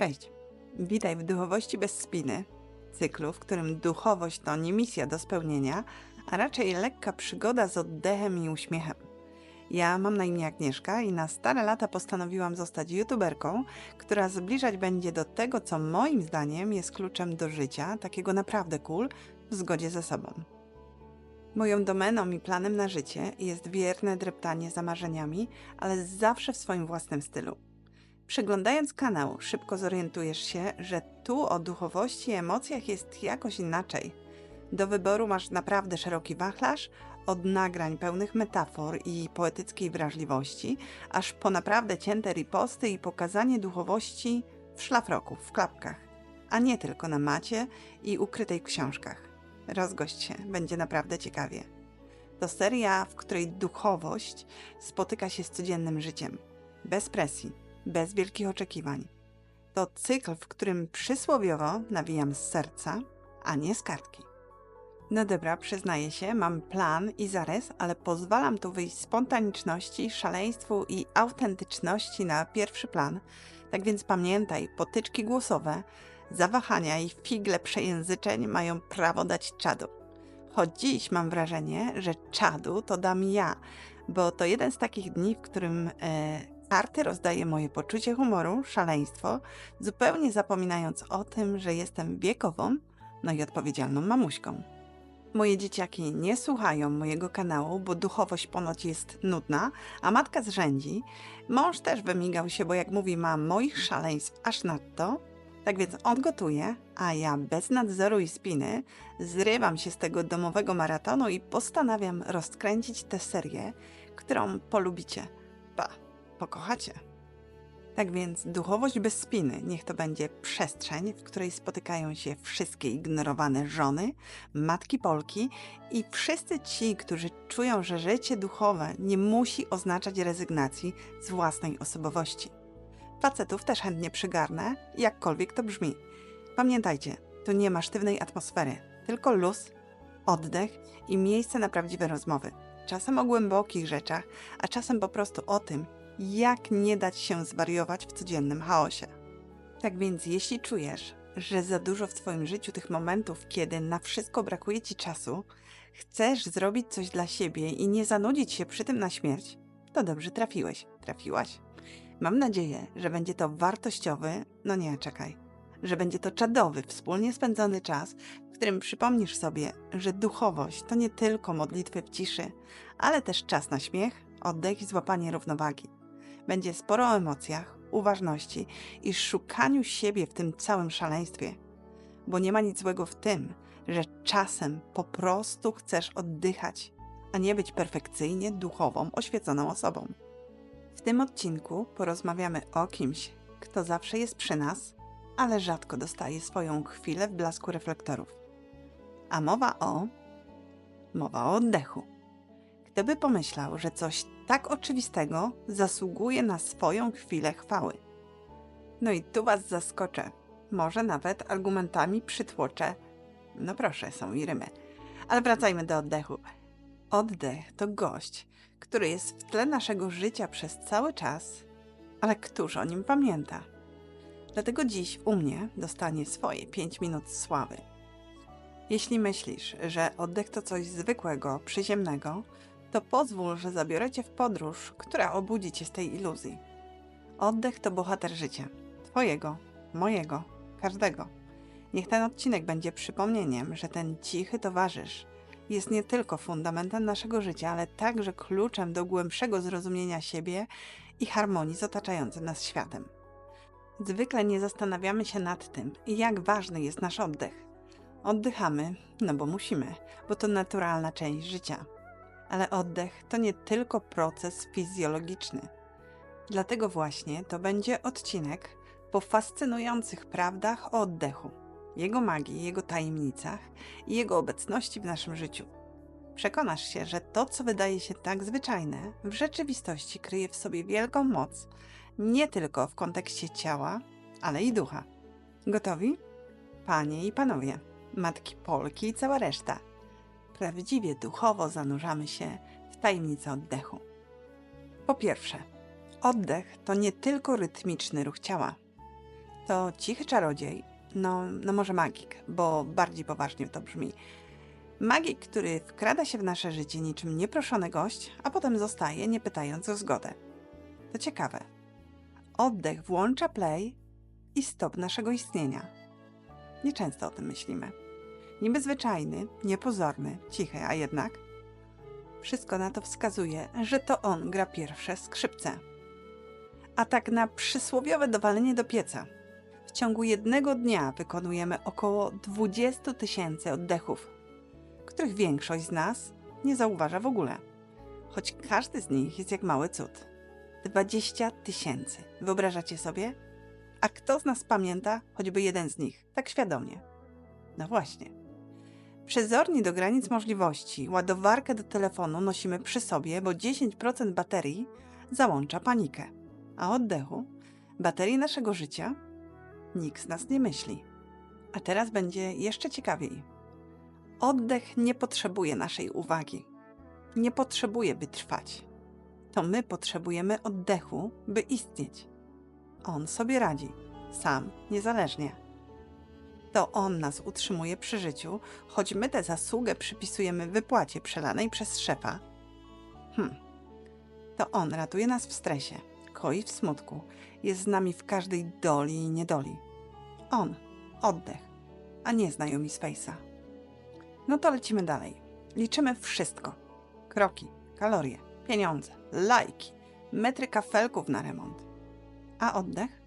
Cześć. Witaj w Duchowości bez spiny, cyklu, w którym duchowość to nie misja do spełnienia, a raczej lekka przygoda z oddechem i uśmiechem. Ja mam na imię Agnieszka i na stare lata postanowiłam zostać youtuberką, która zbliżać będzie do tego, co moim zdaniem jest kluczem do życia, takiego naprawdę cool, w zgodzie ze sobą. Moją domeną i planem na życie jest wierne dreptanie za marzeniami, ale zawsze w swoim własnym stylu. Przeglądając kanał, szybko zorientujesz się, że tu o duchowości i emocjach jest jakoś inaczej. Do wyboru masz naprawdę szeroki wachlarz, od nagrań pełnych metafor i poetyckiej wrażliwości, aż po naprawdę cięte riposty i pokazanie duchowości w szlafroku, w klapkach, a nie tylko na macie i ukrytej w książkach. Rozgość się, będzie naprawdę ciekawie. To seria, w której duchowość spotyka się z codziennym życiem, bez presji, bez wielkich oczekiwań. To cykl, w którym przysłowiowo nawijam z serca, a nie z kartki. No dobra, przyznaję się, mam plan i zarys, ale pozwalam tu wyjść spontaniczności, szaleństwu i autentyczności na pierwszy plan. Tak więc pamiętaj, potyczki głosowe, zawahania i figle przejęzyczeń mają prawo dać czadu. Choć dziś mam wrażenie, że czadu to dam ja, bo to jeden z takich dni, w którym e, karty rozdaję moje poczucie humoru, szaleństwo, zupełnie zapominając o tym, że jestem wiekową, no i odpowiedzialną mamuśką. Moje dzieciaki nie słuchają mojego kanału, bo duchowość ponoć jest nudna, a matka zrzędzi. Mąż też wymigał się, bo jak mówi, ma moich szaleństw aż nadto. Tak więc on gotuje, a ja bez nadzoru i spiny zrywam się z tego domowego maratonu i postanawiam rozkręcić tę serię, którą polubicie. Pokochacie. Tak więc duchowość bez spiny niech to będzie przestrzeń, w której spotykają się wszystkie ignorowane żony, matki Polki i wszyscy ci, którzy czują, że życie duchowe nie musi oznaczać rezygnacji z własnej osobowości. Facetów też chętnie przygarnę, jakkolwiek to brzmi. Pamiętajcie, tu nie ma sztywnej atmosfery, tylko luz, oddech i miejsce na prawdziwe rozmowy. Czasem o głębokich rzeczach, a czasem po prostu o tym, jak nie dać się zwariować w codziennym chaosie. Tak więc, jeśli czujesz, że za dużo w Twoim życiu tych momentów, kiedy na wszystko brakuje Ci czasu, chcesz zrobić coś dla siebie i nie zanudzić się przy tym na śmierć, to dobrze trafiłeś, trafiłaś. Mam nadzieję, że będzie to wartościowy, no nie, czekaj, że będzie to czadowy, wspólnie spędzony czas, w którym przypomnisz sobie, że duchowość to nie tylko modlitwy w ciszy, ale też czas na śmiech, oddech i złapanie równowagi. Będzie sporo o emocjach, uważności i szukaniu siebie w tym całym szaleństwie. Bo nie ma nic złego w tym, że czasem po prostu chcesz oddychać, a nie być perfekcyjnie duchową, oświeconą osobą. W tym odcinku porozmawiamy o kimś, kto zawsze jest przy nas, ale rzadko dostaje swoją chwilę w blasku reflektorów. A mowa o. mowa o oddechu. Kto by pomyślał, że coś tak oczywistego zasługuje na swoją chwilę chwały? No i tu Was zaskoczę. Może nawet argumentami przytłoczę. No proszę, są i rymy. Ale wracajmy do oddechu. Oddech to gość, który jest w tle naszego życia przez cały czas, ale któż o nim pamięta? Dlatego dziś u mnie dostanie swoje 5 minut sławy. Jeśli myślisz, że oddech to coś zwykłego, przyziemnego, to pozwól, że zabiorę cię w podróż, która obudzi cię z tej iluzji. Oddech to bohater życia. Twojego, mojego, każdego. Niech ten odcinek będzie przypomnieniem, że ten cichy towarzysz jest nie tylko fundamentem naszego życia, ale także kluczem do głębszego zrozumienia siebie i harmonii z otaczającym nas światem. Zwykle nie zastanawiamy się nad tym, jak ważny jest nasz oddech. Oddychamy, no bo musimy, bo to naturalna część życia. Ale oddech to nie tylko proces fizjologiczny. Dlatego właśnie to będzie odcinek po fascynujących prawdach o oddechu, jego magii, jego tajemnicach i jego obecności w naszym życiu. Przekonasz się, że to, co wydaje się tak zwyczajne, w rzeczywistości kryje w sobie wielką moc, nie tylko w kontekście ciała, ale i ducha. Gotowi? Panie i panowie, matki Polki i cała reszta. Prawdziwie duchowo zanurzamy się w tajemnicę oddechu. Po pierwsze, oddech to nie tylko rytmiczny ruch ciała. To cichy czarodziej, no, no może magik, bo bardziej poważnie to brzmi. Magik, który wkrada się w nasze życie niczym nieproszony gość, a potem zostaje, nie pytając o zgodę. To ciekawe. Oddech włącza play i stop naszego istnienia. Nieczęsto o tym myślimy. Niby zwyczajny, niepozorny, cichy, a jednak wszystko na to wskazuje, że to on gra pierwsze skrzypce. A tak na przysłowiowe dowalenie do pieca. W ciągu jednego dnia wykonujemy około 20 tysięcy oddechów, których większość z nas nie zauważa w ogóle, choć każdy z nich jest jak mały cud. 20 tysięcy. Wyobrażacie sobie? A kto z nas pamięta choćby jeden z nich, tak świadomie? No właśnie. Przezornie do granic możliwości ładowarkę do telefonu nosimy przy sobie, bo 10% baterii załącza panikę. A oddechu, baterii naszego życia, nikt z nas nie myśli. A teraz będzie jeszcze ciekawiej. Oddech nie potrzebuje naszej uwagi. Nie potrzebuje, by trwać. To my potrzebujemy oddechu, by istnieć. On sobie radzi, sam, niezależnie. To on nas utrzymuje przy życiu, choć my tę zasługę przypisujemy wypłacie przelanej przez szefa. Hm. To on ratuje nas w stresie, koi w smutku, jest z nami w każdej doli i niedoli. On, oddech, a nie znajomi Space'a. No to lecimy dalej. Liczymy wszystko. Kroki, kalorie, pieniądze, lajki, metry kafelków na remont. A oddech?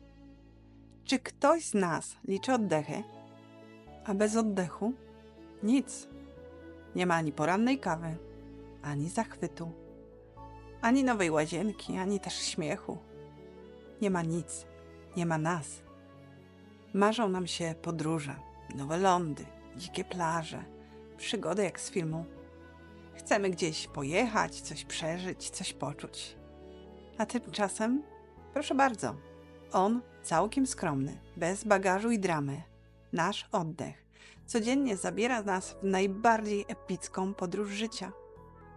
Czy ktoś z nas liczy oddechy? A bez oddechu? Nic. Nie ma ani porannej kawy, ani zachwytu, ani nowej łazienki, ani też śmiechu. Nie ma nic. Nie ma nas. Marzą nam się podróże, nowe lądy, dzikie plaże, przygody jak z filmu. Chcemy gdzieś pojechać, coś przeżyć, coś poczuć. A tymczasem, proszę bardzo, on całkiem skromny, bez bagażu i dramy, nasz oddech, codziennie zabiera nas w najbardziej epicką podróż życia.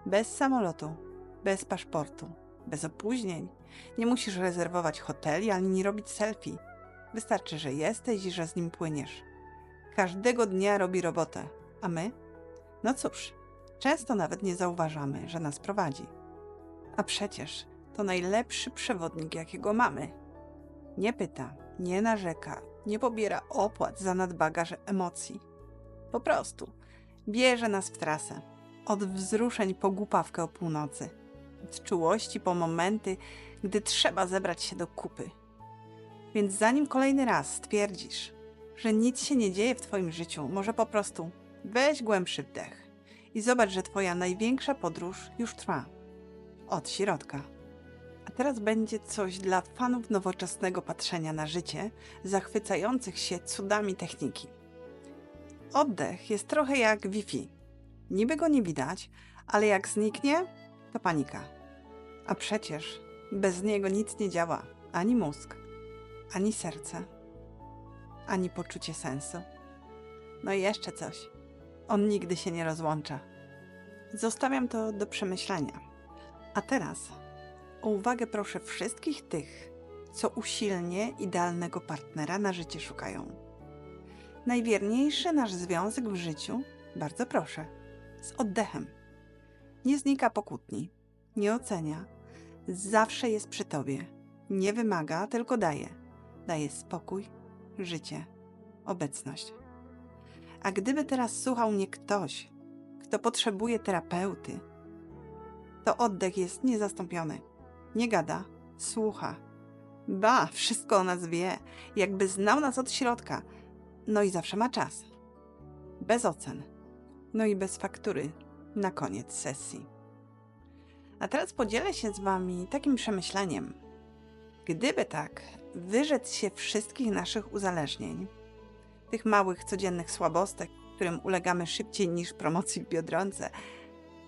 Bez samolotu, bez paszportu, bez opóźnień. Nie musisz rezerwować hoteli ani robić selfie. Wystarczy, że jesteś i że z nim płyniesz. Każdego dnia robi robotę, a my? No cóż, często nawet nie zauważamy, że nas prowadzi. A przecież to najlepszy przewodnik, jakiego mamy. Nie pyta, nie narzeka, nie pobiera opłat za nadbagaż emocji. Po prostu bierze nas w trasę. Od wzruszeń po głupawkę o północy. Od czułości po momenty, gdy trzeba zebrać się do kupy. Więc zanim kolejny raz stwierdzisz, że nic się nie dzieje w Twoim życiu, może po prostu weź głębszy wdech i zobacz, że Twoja największa podróż już trwa. Od środka. Teraz będzie coś dla fanów nowoczesnego patrzenia na życie, zachwycających się cudami techniki. Oddech jest trochę jak Wi-Fi. Niby go nie widać, ale jak zniknie, to panika. A przecież bez niego nic nie działa ani mózg, ani serce, ani poczucie sensu. No i jeszcze coś. On nigdy się nie rozłącza. Zostawiam to do przemyślenia. A teraz o uwagę proszę wszystkich tych, co usilnie idealnego partnera na życie szukają. Najwierniejszy nasz związek w życiu, bardzo proszę, z oddechem. Nie znika po kłótni, nie ocenia, zawsze jest przy tobie, nie wymaga, tylko daje. Daje spokój, życie, obecność. A gdyby teraz słuchał mnie ktoś, kto potrzebuje terapeuty, to oddech jest niezastąpiony. Nie gada, słucha. Ba, wszystko o nas wie, jakby znał nas od środka. No i zawsze ma czas. Bez ocen. No i bez faktury na koniec sesji. A teraz podzielę się z Wami takim przemyśleniem. Gdyby tak wyrzec się wszystkich naszych uzależnień, tych małych codziennych słabostek, którym ulegamy szybciej niż promocji w biodronce,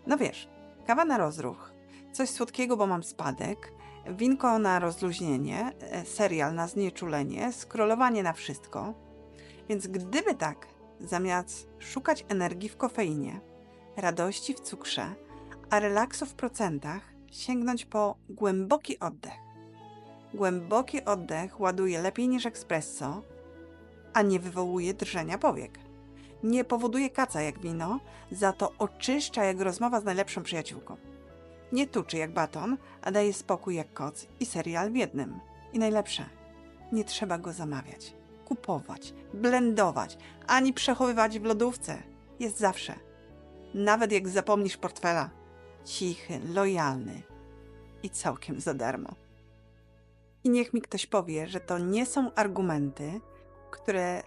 no wiesz, kawa na rozruch, coś słodkiego, bo mam spadek, winko na rozluźnienie, e, serial na znieczulenie, skrolowanie na wszystko. Więc gdyby tak, zamiast szukać energii w kofeinie, radości w cukrze, a relaksu w procentach, sięgnąć po głęboki oddech. Głęboki oddech ładuje lepiej niż espresso, a nie wywołuje drżenia powiek. Nie powoduje kaca jak wino, za to oczyszcza jak rozmowa z najlepszą przyjaciółką. Nie tuczy jak baton, a daje spokój jak koc i serial w jednym. I najlepsze, nie trzeba go zamawiać, kupować, blendować, ani przechowywać w lodówce. Jest zawsze. Nawet jak zapomnisz portfela. Cichy, lojalny i całkiem za darmo. I niech mi ktoś powie, że to nie są argumenty, które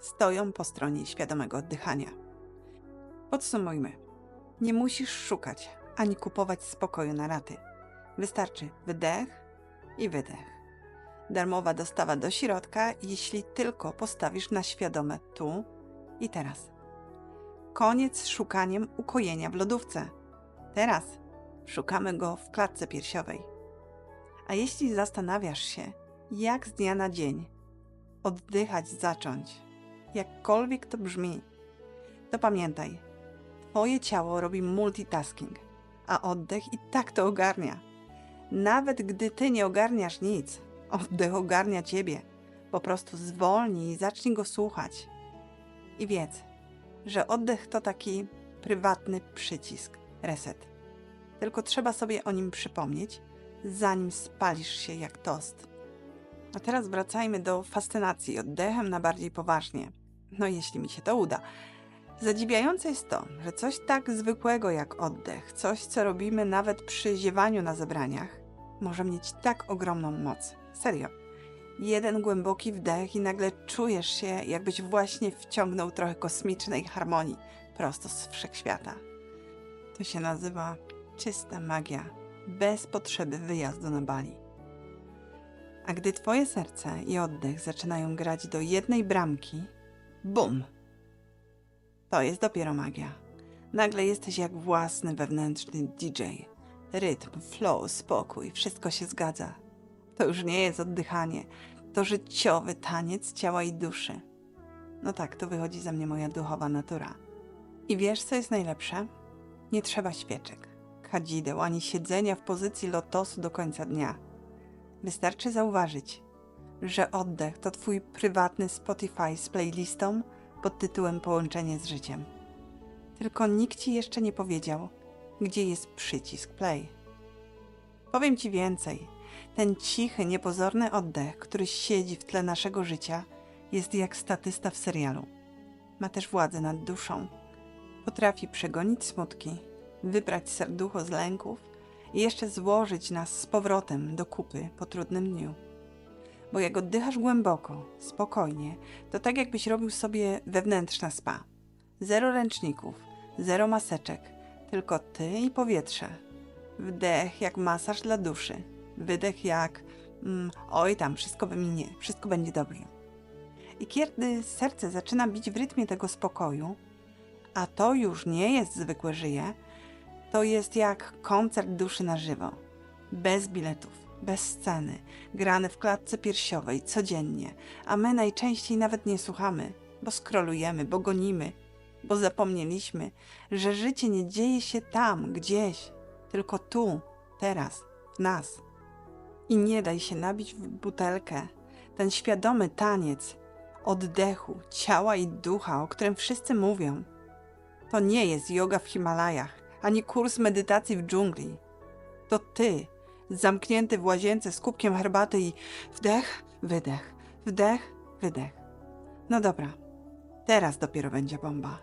stoją po stronie świadomego oddychania. Podsumujmy. Nie musisz szukać ani kupować spokoju na raty. Wystarczy wydech i wydech. Darmowa dostawa do środka, jeśli tylko postawisz na świadome tu i teraz. Koniec z szukaniem ukojenia w lodówce. Teraz szukamy go w klatce piersiowej. A jeśli zastanawiasz się, jak z dnia na dzień oddychać zacząć, jakkolwiek to brzmi, to pamiętaj, Twoje ciało robi multitasking, a oddech i tak to ogarnia. Nawet gdy Ty nie ogarniasz nic, oddech ogarnia Ciebie. Po prostu zwolnij i zacznij go słuchać. I wiedz, że oddech to taki prywatny przycisk reset. Tylko trzeba sobie o nim przypomnieć, zanim spalisz się jak tost. A teraz wracajmy do fascynacji oddechem na bardziej poważnie. No jeśli mi się to uda. Zadziwiające jest to, że coś tak zwykłego jak oddech, coś co robimy nawet przy ziewaniu na zebraniach, może mieć tak ogromną moc. Serio. Jeden głęboki wdech i nagle czujesz się, jakbyś właśnie wciągnął trochę kosmicznej harmonii prosto z wszechświata. To się nazywa czysta magia, bez potrzeby wyjazdu na Bali. A gdy twoje serce i oddech zaczynają grać do jednej bramki, bum! To jest dopiero magia. Nagle jesteś jak własny wewnętrzny DJ. Rytm, flow, spokój, wszystko się zgadza. To już nie jest oddychanie, to życiowy taniec ciała i duszy. No tak, to wychodzi za mnie moja duchowa natura. I wiesz, co jest najlepsze? Nie trzeba świeczek, kadzideł ani siedzenia w pozycji lotosu do końca dnia. Wystarczy zauważyć, że oddech to twój prywatny Spotify z playlistą pod tytułem Połączenie z życiem. Tylko nikt ci jeszcze nie powiedział, gdzie jest przycisk play. Powiem ci więcej. Ten cichy, niepozorny oddech, który siedzi w tle naszego życia, jest jak statysta w serialu. Ma też władzę nad duszą. Potrafi przegonić smutki, wybrać serducho z lęków i jeszcze złożyć nas z powrotem do kupy po trudnym dniu. Bo jak oddychasz głęboko, spokojnie, to tak jakbyś robił sobie wewnętrzna spa. Zero ręczników, zero maseczek, tylko ty i powietrze. Wdech jak masaż dla duszy, wydech jak mm, oj tam, wszystko wyminie, wszystko będzie dobrze. I kiedy serce zaczyna bić w rytmie tego spokoju, a to już nie jest zwykłe żyje, to jest jak koncert duszy na żywo. Bez biletów, bez sceny, grany w klatce piersiowej codziennie, a my najczęściej nawet nie słuchamy, bo skrolujemy, bo gonimy, bo zapomnieliśmy, że życie nie dzieje się tam, gdzieś, tylko tu, teraz, w nas. I nie daj się nabić w butelkę. Ten świadomy taniec oddechu, ciała i ducha, o którym wszyscy mówią, to nie jest yoga w Himalajach, ani kurs medytacji w dżungli. To ty, zamknięty w łazience z kubkiem herbaty i wdech, wydech, wdech, wydech. No dobra, teraz dopiero będzie bomba.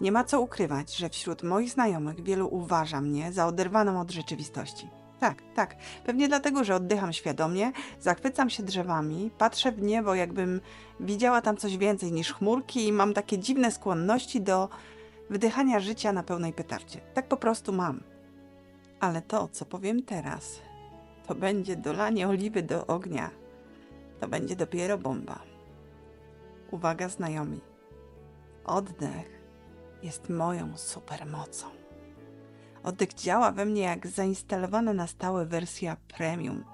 Nie ma co ukrywać, że wśród moich znajomych wielu uważa mnie za oderwaną od rzeczywistości. Tak, tak. Pewnie dlatego, że oddycham świadomie, zachwycam się drzewami, patrzę w niebo, jakbym widziała tam coś więcej niż chmurki i mam takie dziwne skłonności do wdychania życia na pełnej petardzie. Tak po prostu mam. Ale to, co powiem teraz, to będzie dolanie oliwy do ognia. To będzie dopiero bomba. Uwaga, znajomi. Oddech jest moją supermocą. Oddech działa we mnie jak zainstalowana na stałe wersja premium.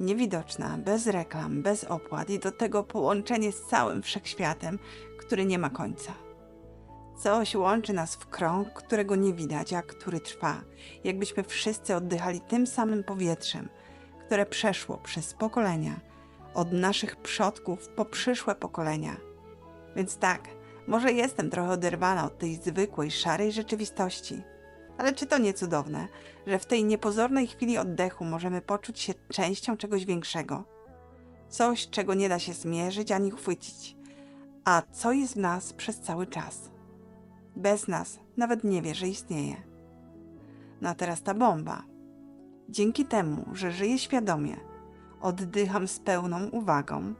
Niewidoczna, bez reklam, bez opłat i do tego połączenie z całym wszechświatem, który nie ma końca. Coś łączy nas w krąg, którego nie widać, a który trwa, jakbyśmy wszyscy oddychali tym samym powietrzem, które przeszło przez pokolenia, od naszych przodków po przyszłe pokolenia. Więc tak, może jestem trochę oderwana od tej zwykłej, szarej rzeczywistości. Ale czy to nie cudowne, że w tej niepozornej chwili oddechu możemy poczuć się częścią czegoś większego? Coś, czego nie da się zmierzyć ani chwycić, a co jest w nas przez cały czas. Bez nas nawet nie wie, że istnieje. No a teraz ta bomba. Dzięki temu, że żyję świadomie, oddycham z pełną uwagą.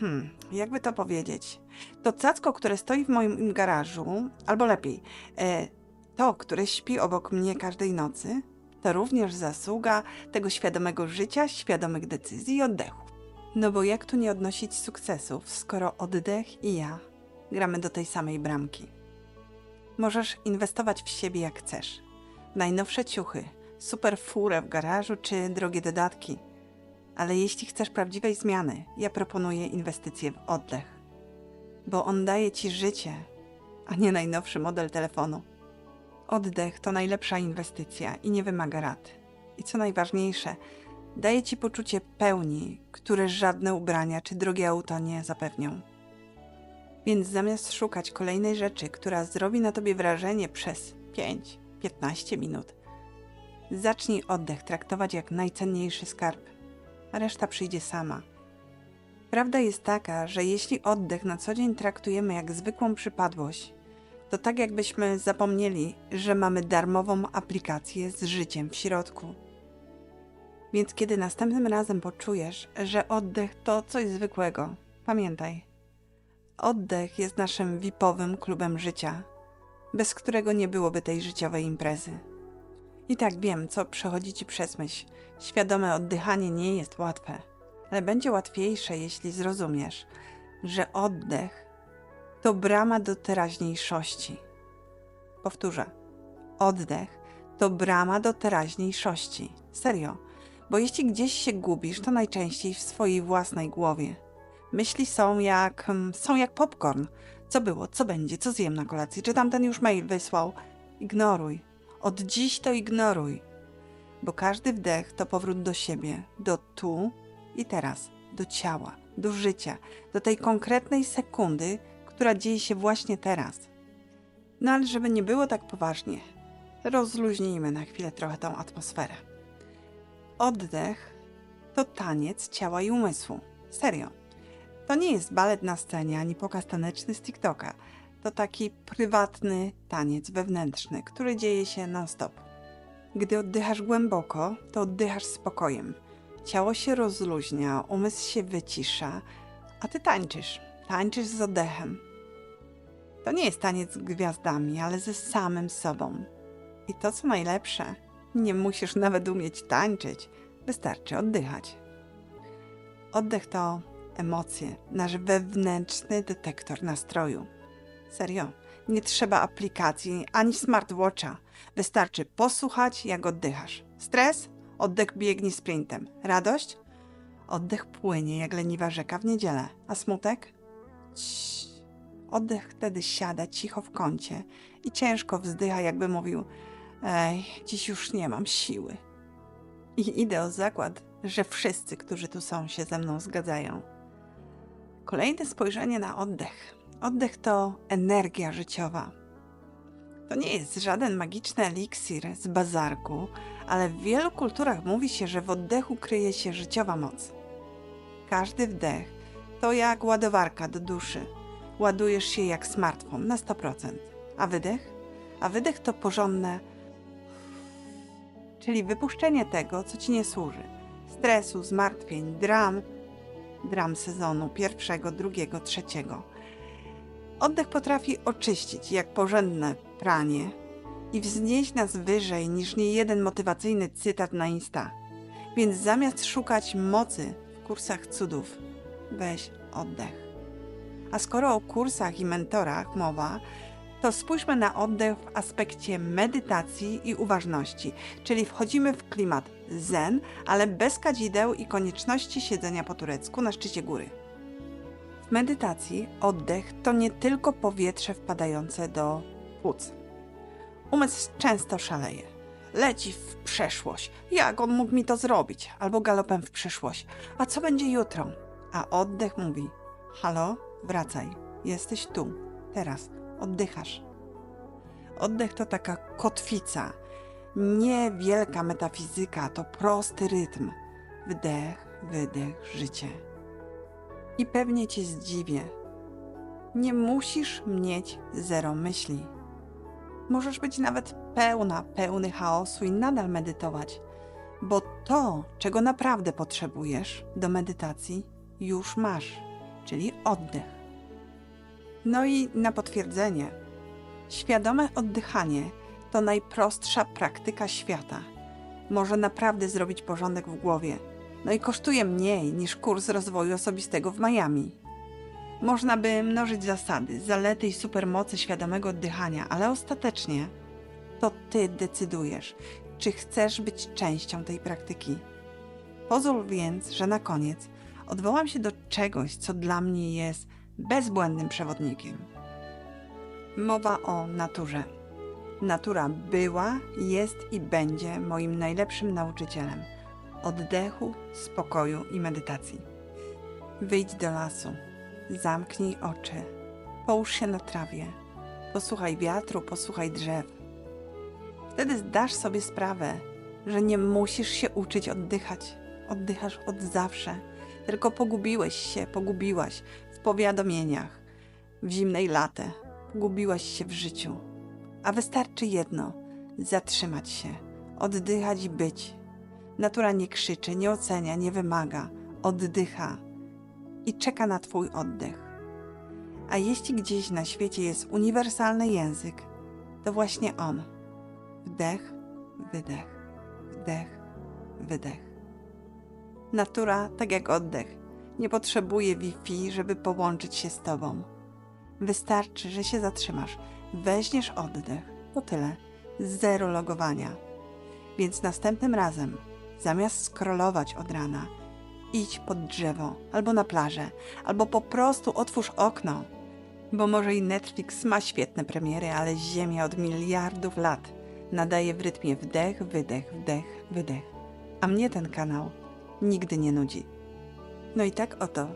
Hmm, jakby to powiedzieć? To cacko, które stoi w moim garażu, albo lepiej, e, to, które śpi obok mnie każdej nocy, to również zasługa tego świadomego życia, świadomych decyzji i oddechu. No bo jak tu nie odnosić sukcesów, skoro oddech i ja gramy do tej samej bramki? Możesz inwestować w siebie jak chcesz. Najnowsze ciuchy, super furę w garażu czy drogie dodatki. Ale jeśli chcesz prawdziwej zmiany, ja proponuję inwestycje w oddech. Bo on daje ci życie, a nie najnowszy model telefonu. Oddech to najlepsza inwestycja i nie wymaga rat. I co najważniejsze, daje ci poczucie pełni, które żadne ubrania czy drogie auto nie zapewnią. Więc zamiast szukać kolejnej rzeczy, która zrobi na tobie wrażenie przez 5-15 minut, zacznij oddech traktować jak najcenniejszy skarb, reszta przyjdzie sama. Prawda jest taka, że jeśli oddech na co dzień traktujemy jak zwykłą przypadłość, to tak jakbyśmy zapomnieli, że mamy darmową aplikację z życiem w środku. Więc kiedy następnym razem poczujesz, że oddech to coś zwykłego, pamiętaj, oddech jest naszym VIP-owym klubem życia, bez którego nie byłoby tej życiowej imprezy. I tak wiem, co przechodzi ci przez myśl. Świadome oddychanie nie jest łatwe, ale będzie łatwiejsze, jeśli zrozumiesz, że oddech to brama do teraźniejszości. Powtórzę. Oddech to brama do teraźniejszości. Serio. Bo jeśli gdzieś się gubisz, to najczęściej w swojej własnej głowie. Myśli są jak, mm, są jak popcorn. Co było, co będzie, co zjem na kolacji, czy tamten już mail wysłał. Ignoruj. Od dziś to ignoruj. Bo każdy wdech to powrót do siebie, do tu i teraz, do ciała, do życia, do tej konkretnej sekundy, która dzieje się właśnie teraz. No ale żeby nie było tak poważnie, rozluźnijmy na chwilę trochę tą atmosferę. Oddech to taniec ciała i umysłu. Serio. To nie jest balet na scenie ani pokaz taneczny z TikToka. To taki prywatny taniec wewnętrzny, który dzieje się non-stop. Gdy oddychasz głęboko, to oddychasz spokojem. Ciało się rozluźnia, umysł się wycisza, a ty tańczysz. Tańczysz z oddechem. To nie jest taniec z gwiazdami, ale ze samym sobą. I to, co najlepsze, nie musisz nawet umieć tańczyć, wystarczy oddychać. Oddech to emocje, nasz wewnętrzny detektor nastroju. Serio, nie trzeba aplikacji ani smartwatcha. Wystarczy posłuchać, jak oddychasz. Stres? Oddech biegnie sprintem. Radość? Oddech płynie jak leniwa rzeka w niedzielę. A smutek? Ciii. Oddech wtedy siada cicho w kącie i ciężko wzdycha, jakby mówił: Ej, dziś już nie mam siły. I idę o zakład, że wszyscy, którzy tu są, się ze mną zgadzają. Kolejne spojrzenie na oddech. Oddech to energia życiowa. To nie jest żaden magiczny eliksir z bazarku, ale w wielu kulturach mówi się, że w oddechu kryje się życiowa moc. Każdy wdech to jak ładowarka do duszy. Ładujesz się jak smartfon na 100%. A wydech? A wydech to porządne, czyli wypuszczenie tego, co ci nie służy. Stresu, zmartwień, dram, dram sezonu pierwszego, drugiego, trzeciego. Oddech potrafi oczyścić jak porządne pranie i wznieść nas wyżej niż niejeden motywacyjny cytat na Insta. Więc zamiast szukać mocy w kursach cudów, weź oddech. A skoro o kursach i mentorach mowa, to spójrzmy na oddech w aspekcie medytacji i uważności, czyli wchodzimy w klimat zen, ale bez kadzideł i konieczności siedzenia po turecku na szczycie góry. Medytacji oddech to nie tylko powietrze wpadające do płuc. Umysł często szaleje. leci w przeszłość. Jak on mógł mi to zrobić? Albo galopem w przyszłość. A co będzie jutro? A oddech mówi: Halo, wracaj. Jesteś tu, teraz, oddychasz. Oddech to taka kotwica, nie wielka metafizyka, to prosty rytm. Wdech, wydech, życie. I pewnie cię zdziwię. Nie musisz mieć zero myśli. Możesz być nawet pełna, pełny chaosu i nadal medytować, bo to, czego naprawdę potrzebujesz do medytacji, już masz, czyli oddech. No i na potwierdzenie, świadome oddychanie to najprostsza praktyka świata. Może naprawdę zrobić porządek w głowie. No i kosztuje mniej niż kurs rozwoju osobistego w Miami. Można by mnożyć zasady, zalety i supermoce świadomego oddychania, ale ostatecznie to ty decydujesz, czy chcesz być częścią tej praktyki. Pozwól więc, że na koniec odwołam się do czegoś, co dla mnie jest bezbłędnym przewodnikiem. Mowa o naturze. Natura była, jest i będzie moim najlepszym nauczycielem oddechu, spokoju i medytacji. Wyjdź do lasu, zamknij oczy, połóż się na trawie, posłuchaj wiatru, posłuchaj drzew. Wtedy zdasz sobie sprawę, że nie musisz się uczyć oddychać. Oddychasz od zawsze, tylko pogubiłeś się, pogubiłaś w powiadomieniach, w zimnej latę, pogubiłaś się w życiu. A wystarczy jedno: zatrzymać się, oddychać i być. Natura nie krzyczy, nie ocenia, nie wymaga, oddycha i czeka na Twój oddech. A jeśli gdzieś na świecie jest uniwersalny język, to właśnie on. Wdech, wydech, wdech, wydech. Natura, tak jak oddech, nie potrzebuje Wi-Fi, żeby połączyć się z Tobą. Wystarczy, że się zatrzymasz, weźmiesz oddech. To tyle. Zero logowania. Więc następnym razem, zamiast scrollować od rana, idź pod drzewo, albo na plażę, albo po prostu otwórz okno. Bo może i Netflix ma świetne premiery, ale Ziemia od miliardów lat nadaje w rytmie wdech, wydech, wdech, wydech. A mnie ten kanał nigdy nie nudzi. No i tak oto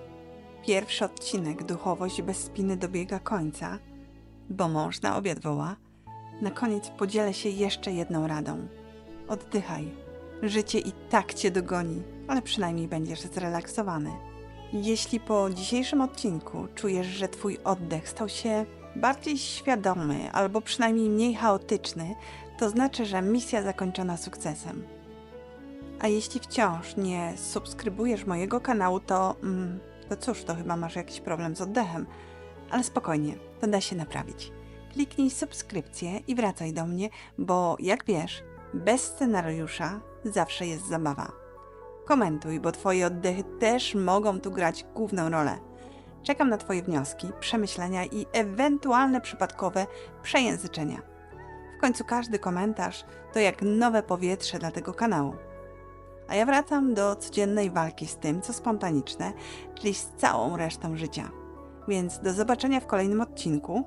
pierwszy odcinek Duchowość bez spiny dobiega końca, bo mąż na obiad woła. Na koniec podzielę się jeszcze jedną radą. Oddychaj. Życie i tak cię dogoni, ale przynajmniej będziesz zrelaksowany. Jeśli po dzisiejszym odcinku czujesz, że twój oddech stał się bardziej świadomy albo przynajmniej mniej chaotyczny, to znaczy, że misja zakończona sukcesem. A jeśli wciąż nie subskrybujesz mojego kanału, to, mm, to cóż, to chyba masz jakiś problem z oddechem. Ale spokojnie, to da się naprawić. Kliknij subskrypcję i wracaj do mnie, bo jak wiesz, bez scenariusza zawsze jest zabawa. Komentuj, bo Twoje oddechy też mogą tu grać główną rolę. Czekam na Twoje wnioski, przemyślenia i ewentualne przypadkowe przejęzyczenia. W końcu każdy komentarz to jak nowe powietrze dla tego kanału. A ja wracam do codziennej walki z tym, co spontaniczne, czyli z całą resztą życia. Więc do zobaczenia w kolejnym odcinku.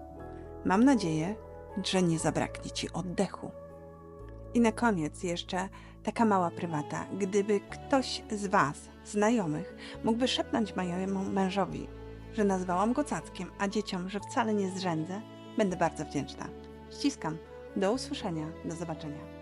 Mam nadzieję, że nie zabraknie Ci oddechu. I na koniec jeszcze taka mała prywata. Gdyby ktoś z Was, znajomych, mógłby szepnąć mojemu mężowi, że nazwałam go cackiem, a dzieciom, że wcale nie zrzędzę, będę bardzo wdzięczna. Ściskam. Do usłyszenia. Do zobaczenia.